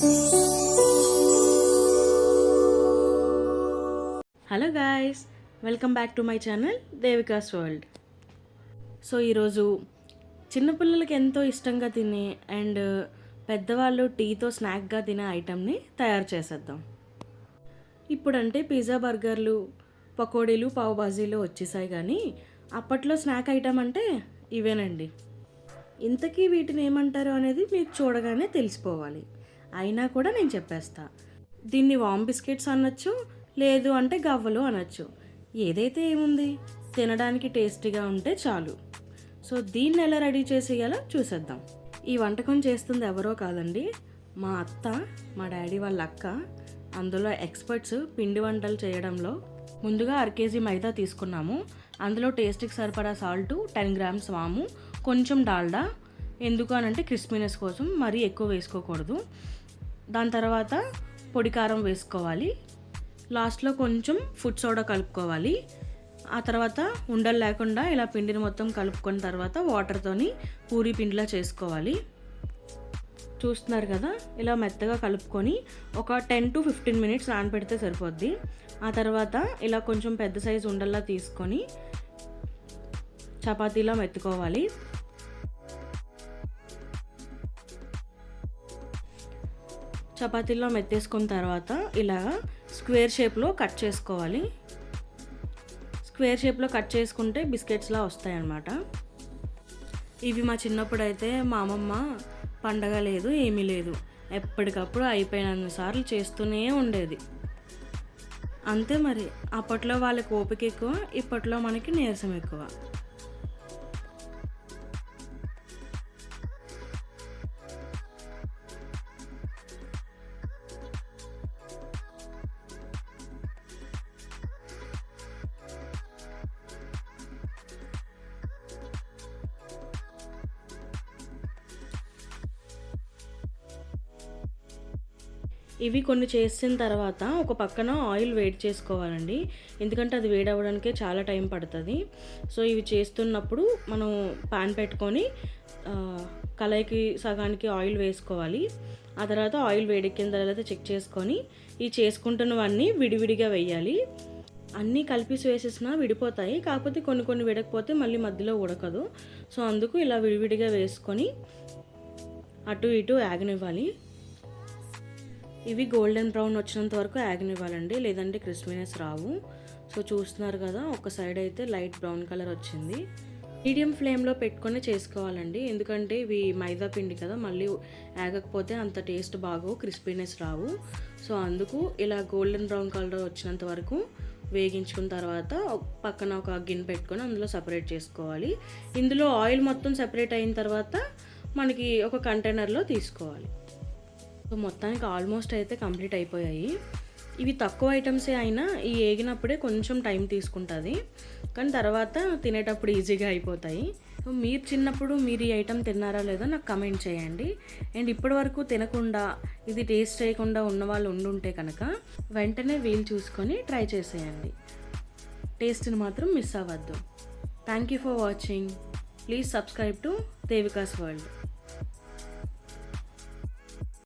Hello guys welcome back to my channel Devika's world so ఈరోజు చిన్నపిల్లలకి ఎంతో ఇష్టంగా తినే అండ్ uh, పెద్దవాళ్ళు టీతో స్నాక్గా తినే ఐటెంని తయారు చేసేద్దాం. ఇప్పుడంటే పిజ్జా బర్గర్లు పకోడీలు పావు బాజీలు వచ్చేసాయి కానీ అప్పట్లో స్నాక్ ఐటమ్ అంటే ఇవేనండి. ఇంతకీ వీటిని ఏమంటారు అనేది మీకు చూడగానే తెలిసిపోవాలి. అయినా కూడా నేను చెప్పేస్తా. దీన్ని వామ్ బిస్కెట్స్ అనొచ్చు లేదు అంటే గవ్వలు అనొచ్చు. ఏదైతే ఏముంది? తినడానికి టేస్టీగా ఉంటే చాలు. సో దీన్ని ఎలా రెడీ చేసేయాలో చూసేద్దాం. ఈ వంటకం చేస్తుంది ఎవరో కాదండి మా అత్త మా డాడీ వాళ్ళ అక్క. అందులో ఎక్స్పర్ట్స్ పిండి వంటలు చేయడంలో ముందుగా అర కేజీ మైదా తీసుకున్నాము. అందులో టేస్ట్కి సరిపడా సాల్ట్ టెన్ గ్రామ్స్ వాము కొంచెం డాల్డా. ఎందుకు అనంటే క్రిస్పీనెస్ కోసం మరీ ఎక్కువ వేసుకోకూడదు. దాని తర్వాత పొడి కారం వేసుకోవాలి. లాస్ట్లో కొంచెం ఫుడ్ సోడా కలుపుకోవాలి. ఆ తర్వాత ఉండలు లేకుండా ఇలా పిండిని మొత్తం కలుపుకున్న తర్వాత వాటర్తోని పూరి పిండిలా చేసుకోవాలి. చూస్తున్నారు కదా? ఇలా మెత్తగా కలుపుకొని ఒక టెన్ టు ఫిఫ్టీన్ మినిట్స్ నానబెడితే సరిపోద్ది. ఆ తర్వాత ఇలా కొంచెం పెద్ద సైజు ఉండల్లా తీసుకొని చపాతీలా మెత్తుకోవాలి. చపాతీలో మెత్తేసుకున్న తర్వాత ఇలా స్క్వేర్ షేప్లో కట్ చేసుకోవాలి. స్క్వేర్ షేప్లో కట్ చేసుకుంటే బిస్కెట్స్లా వస్తాయన్నమాట. ఇవి మా చిన్నప్పుడు అయితే మా అమ్మమ్మ పండగ లేదు ఏమీ లేదు. ఎప్పటికప్పుడు అయిపోయినన్ని సార్లు చేస్తూనే ఉండేది. అంతే మరి. అప్పట్లో వాళ్ళకి ఓపిక ఎక్కువ ఇప్పట్లో మనకి నీరసం ఎక్కువ. ఇవి కొన్ని చేసిన తర్వాత ఒక పక్కన ఆయిల్ వేడి చేసుకోవాలండి. ఎందుకంటే అది వేడి అవ్వడానికే చాలా టైం పడుతుంది. సో ఇవి చేస్తున్నప్పుడు మనం పాన్ పెట్టుకొని ఆ, కళాయికి సగానికి ఆయిల్ వేసుకోవాలి. ఆ తర్వాత ఆయిల్ వేడెక్కిన తర్వాత చెక్ చేసుకొని ఈ చేసుకుంటున్నవన్నీ విడివిడిగా వేయాలి. అన్నీ కలిపి వేసేసినా విడిపోతాయి. కాకపోతే కొన్ని కొన్ని విడకపోతే మళ్ళీ మధ్యలో ఉడకదు. సో అందుకు ఇలా విడివిడిగా వేసుకొని అటు ఇటు యాగనివ్వాలి ఇవి గోల్డెన్ బ్రౌన్ వచ్చినంత వరకు యాగనివ్వాలండి లేదంటే క్రిస్పీనెస్ రావు. సో చూస్తున్నారు కదా ఒక సైడ్ అయితే లైట్ బ్రౌన్ కలర్ వచ్చింది. మీడియం ఫ్లేమ్లో పెట్టుకొని చేసుకోవాలండి ఎందుకంటే ఇవి మైదా పిండి కదా మళ్ళీ ఆగకపోతే అంత టేస్ట్ బాగో క్రిస్పీనెస్ రావు. సో అందుకు ఇలా గోల్డెన్ బ్రౌన్ కలర్ వచ్చినంత వరకు వేగించుకున్న తర్వాత పక్కన ఒక గిన్నె పెట్టుకొని అందులో సపరేట్ చేసుకోవాలి. ఇందులో ఆయిల్ మొత్తం సపరేట్ అయిన తర్వాత మనకి ఒక కంటైనర్లో తీసుకోవాలి. సో మొత్తానికి ఆల్మోస్ట్ అయితే కంప్లీట్ అయిపోయాయి. ఇవి తక్కువ ఐటమ్సే అయినా ఈ ఏగినప్పుడే కొంచెం టైం తీసుకుంటుంది. కానీ తర్వాత తినేటప్పుడు ఈజీగా అయిపోతాయి. సో మీరు చిన్నప్పుడు మీరు ఈ ఐటెం తిన్నారా లేదో నాకు కమెంట్ చేయండి. అండ్ ఇప్పటి వరకు తినకుండా ఇది టేస్ట్ చేయకుండా ఉన్న వాళ్ళు ఉండుంటే కనుక వెంటనే వీలు చూసుకొని ట్రై చేసేయండి. టేస్ట్ని మాత్రం మిస్ అవ్వద్దు. Thank you for watching please subscribe to Devika's world